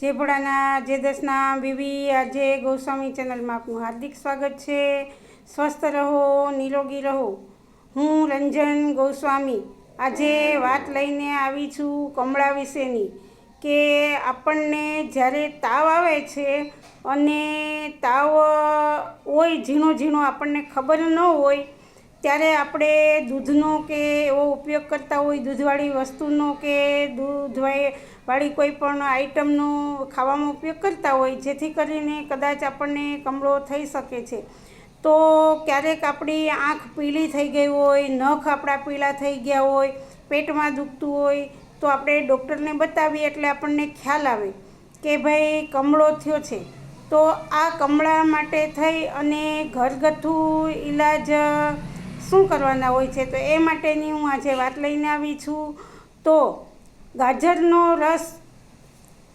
ભોળાના જય દસના બીવી આજે ગૌસ્વામી ચેનલમાં આપનું હાર્દિક સ્વાગત છે. સ્વસ્થ રહો, નિરોગી રહો. હું રંજન ગોસ્વામી. આજે વાત લઈને આવી છું કમળા વિશેની કે આપણને જ્યારે તાવ આવે છે અને તાવ હોય ઝીણો ઝીણો આપણને ખબર ન હોય ત્યારે આપણે દૂધનો કે એવો ઉપયોગ કરતા હોય, દૂધવાળી વસ્તુનો કે દૂધ વાળી વાળી કોઈ પણ આઈટમનો ખાવામાં ઉપયોગ કરતા હોય, જેથી કરીને કદાચ આપણને કમળો થઈ શકે છે. તો ક્યારેક આપણી આંખ પીળી થઈ ગઈ હોય, નખ આપણા પીળા થઈ ગયા હોય, પેટમાં દુખતું હોય, તો આપણે ડૉક્ટરને બતાવીએ એટલે આપણને ખ્યાલ આવે કે ભાઈ કમળો થયો છે. તો આ કમળા માટે થઈ અને ઘરગથ્થુ ઈલાજ શું કરવાના હોય છે? તો એ માટેની હું આજે વાત લઈને આવી છું. તો ગાજરનો રસ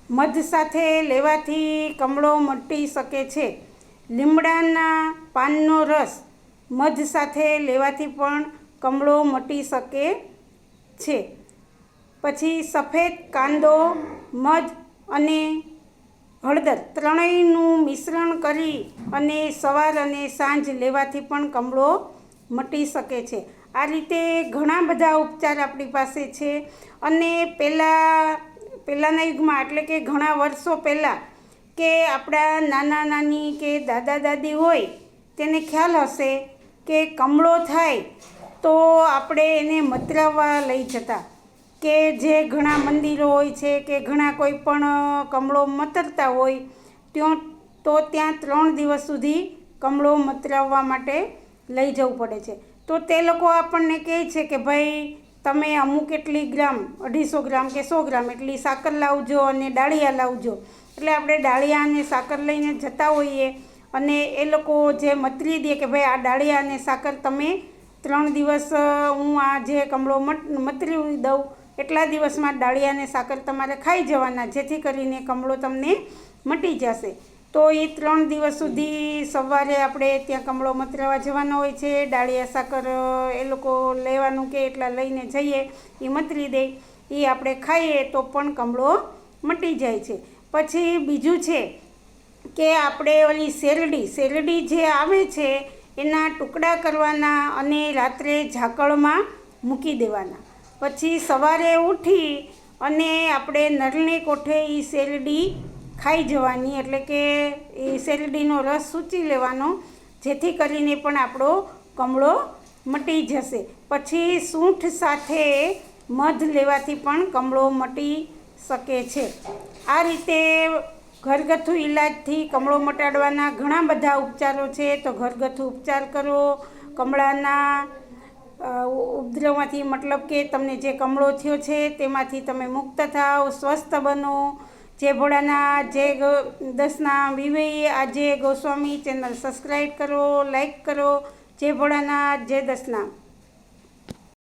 મધ સાથે લેવાથી કમળો મટી શકે છે. લીમડાના પાનનો રસ મધ સાથે લેવાથી પણ કમળો મટી શકે છે. પછી સફેદ કાંદો, મધ અને હળદર ત્રણેયનું મિશ્રણ કરી અને સવાર અને સાંજ લેવાથી પણ કમળો મટી શકે છે. આ રીતે ઘણા બધા ઉપચાર આપણી પાસે છે અને પહેલાં પહેલાંના યુગમાં એટલે કે ઘણા વર્ષો પહેલાં કે આપણા નાના નાની કે દાદા દાદી હોય તેને ખ્યાલ હશે કે કમળો થાય તો આપણે એને મતરાવવા લઈ જતા. કે જે ઘણા મંદિરો હોય છે કે ઘણા કોઈ પણ કમળો મતરતા હોય, ત્યાં, તો ત્યાં ત્રણ દિવસ સુધી કમળો મતરાવવા માટે લઈ જવું પડે છે. તો તે લોકો આપણને કહે છે કે ભાઈ, તમે અમુક એટલી ગ્રામ, અઢીસો ગ્રામ કે સો ગ્રામ એટલી સાકર લાવજો અને ડાળિયા લાવજો. એટલે આપણે ડાળિયા અને સાકર લઈને જતા હોઈએ અને એ લોકો જે મતરી દે કે ભાઈ, આ ડાળિયા અને સાકર તમે ત્રણ દિવસ હું આ જે કમળો મતરી દઉં, એટલા દિવસમાં ડાળિયા અને સાકર તમારે ખાઈ જવાના, જેથી કરીને કમળો તમને મટી જશે. તો એ ત્રણ દિવસ સુધી સવારે આપણે ત્યાં કમળો મતરાવા જવાનો હોય છે, ડાળિયા સાકર એ લોકો લેવાનું કે એટલા લઈને જઈએ, એ મતરી દે, એ આપણે ખાઈએ તો પણ કમળો મટી જાય છે. પછી બીજું છે કે આપણે ઓલી શેરડી શેરડી જે આવે છે, એના ટુકડા કરવાના અને રાત્રે ઝાકળમાં મૂકી દેવાના. પછી સવારે ઉઠી અને આપણે નરણે કોઠે એ શેરડી ખાઈ જવાની, એટલે કે એ શેરડીનો રસ સૂચી લેવાનો, જેથી કરીને પણ આપણો કમળો મટી જશે. પછી સૂંઠ સાથે મધ લેવાથી પણ કમળો મટી શકે છે. આ રીતે ઘરગથ્થુ ઈલાજથી કમળો મટાડવાના ઘણા બધા ઉપચારો છે. તો ઘરગથ્થુ ઉપચાર કરો, કમળાના ઉપદ્રવમાંથી મતલબ કે તમને જે કમળો થયો છે, તેમાંથી તમે મુક્ત થાઓ સ્વસ્થ બનો જે ભોળાના જે દસના વિવેઈએ આજે ગોસ્વામી ચેનલ સબસ્ક્રાઈબ કરો લાઈક કરો, જે ભોળાના, જે દસના.